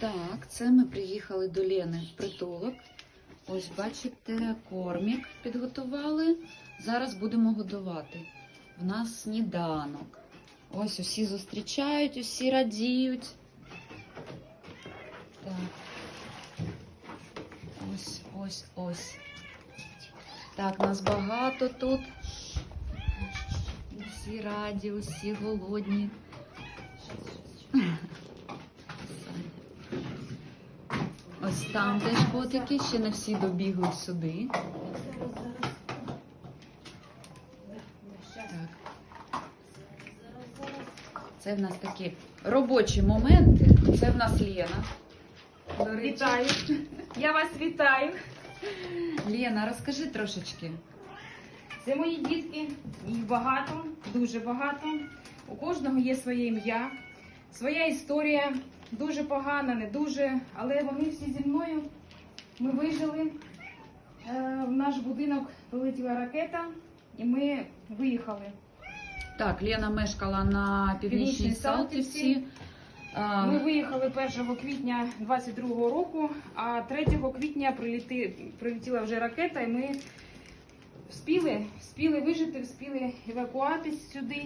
Так, це ми приїхали до Лени в притулок. Ось бачите, кормік підготували. Зараз будемо годувати. В нас сніданок. Ось усі зустрічають, усі радіють. Так. Ось, ось, ось. Так, нас багато тут. Усі раді, усі голодні. Ось там теж котики, ще не всі добігли сюди. Так. Це в нас такі робочі моменти. Це в нас Лена. До речі. Вітаю. Я вас вітаю. Лена, розкажи трошечки. Це мої дітки. Їх багато, дуже багато. У кожного є своє ім'я, своя історія. Дуже погана, не дуже. Але вони всі зі мною. Ми вижили. Е, В наш будинок прилетіла ракета, і ми виїхали. Так, Лена мешкала на північній. Салтівці. Ми виїхали 1 квітня 22-го року, а 3 квітня приліти, прилетіла вже ракета, і ми вспіли, вспіли вижити, вспіли евакуатись сюди.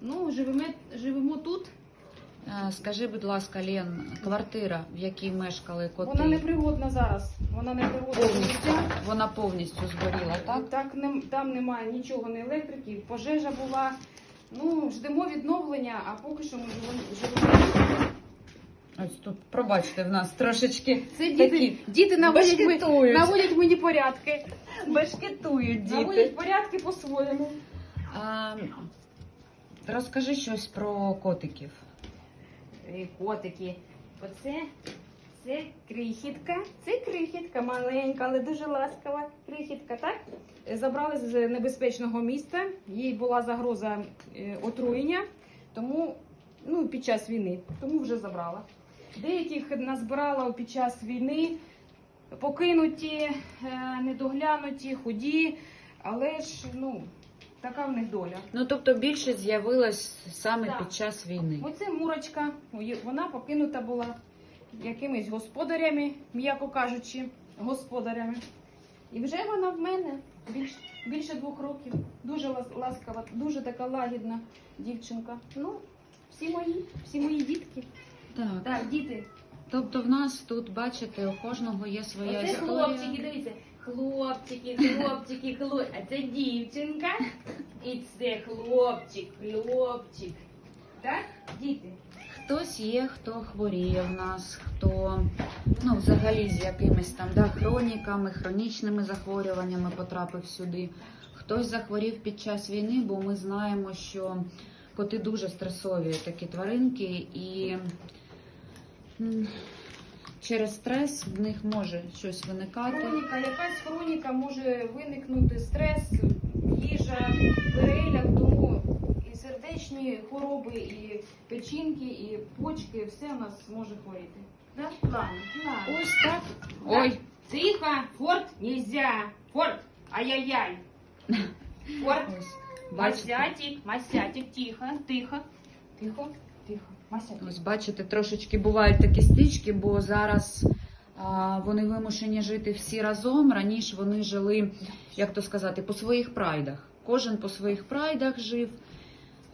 Ну, живемо, живемо тут. А, Скажи, будь ласка, Лен, квартира, в якій мешкали коти, Вона непригодна зараз. Вона непригодна повністю, вона повністю згоріла, так? Так, там немає нічого, не електрики, пожежа була. Ну, ждемо відновлення, а поки що ми живемо. Ось тут, пробачте, в нас трошечки Це діти, такі діти наводять, ми- наводять мені порядки. Башкетують Наводять діти. порядки по-своєму. А, розкажи щось про котиків. Е, Котики. Оце це крихітка. Це крихітка маленька, але дуже ласкава. Крихітка, так? Забрали з небезпечного міста. Їй була загроза е, отруєння, тому ну, під час війни, тому вже забрала. Деяких назбирала під час війни, покинуті, е, недоглянуті, худі, але ж ну, така в них доля. Ну, тобто більше з'явилось саме Так. під час війни. Оце мурочка, вона покинута була якимись господарями, м'яко кажучи, господарями. І вже вона в мене більш, більше двох років. Дуже лас- ласкава, дуже така лагідна дівчинка. Ну, всі мої, всі мої дітки. Так. Так, діти. Тобто в нас тут, бачите, у кожного є своя Оце історія. хлопчики, дивіться. Хлопчики, хлопчики, хлопчики. А це дівчинка. І це хлопчик, хлопчик. Так, діти? Хтось є, хто хворіє в нас, хто ну, взагалі з якимись там да, хроніками, хронічними захворюваннями потрапив сюди. Хтось захворів під час війни, бо ми знаємо, що коти дуже стресові такі тваринки, і через стрес в них може щось виникати. Хроніка, якась хроніка може виникнути стрес, їжа, переляк, тому і сердечні хвороби, і печінки, і почки, все у нас може хворіти. Да? Ладно, ладно. Ось так. Ой, Тихо, форт нельзя. Форт, ай-яй-яй. Форт, ось. Бачите? масятик, масятик, тихо, тихо, тихо, масятик. Ось бачите, трошечки бувають такі стички, бо зараз а, вони вимушені жити всі разом. Раніше вони жили, як то сказати, по своїх прайдах. Кожен по своїх прайдах жив.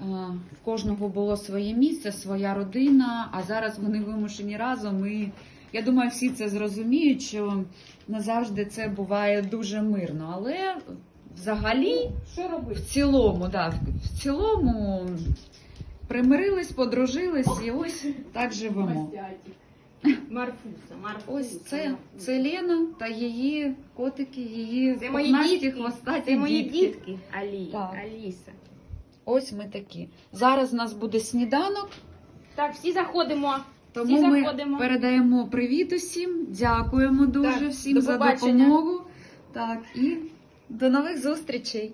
а, В кожного було своє місце, своя родина, а зараз вони вимушені разом. І я думаю, всі це зрозуміють, що не завжди це буває дуже мирно. Але взагалі Що робити? в цілому, да, в цілому примирились, подружились і ось так живемо. Марфуса, Марфуса. Ось це, це Лена та її котики, її Це мої дітки. хвостаті Це мої дітки. дітки. Алі, Так. Аліса. Ось ми такі. Зараз у нас буде сніданок, Так, всі заходимо. тому Всі ми заходимо. передаємо привіт усім. Дякуємо дуже Так, всім за допомогу. Так, і до нових зустрічей.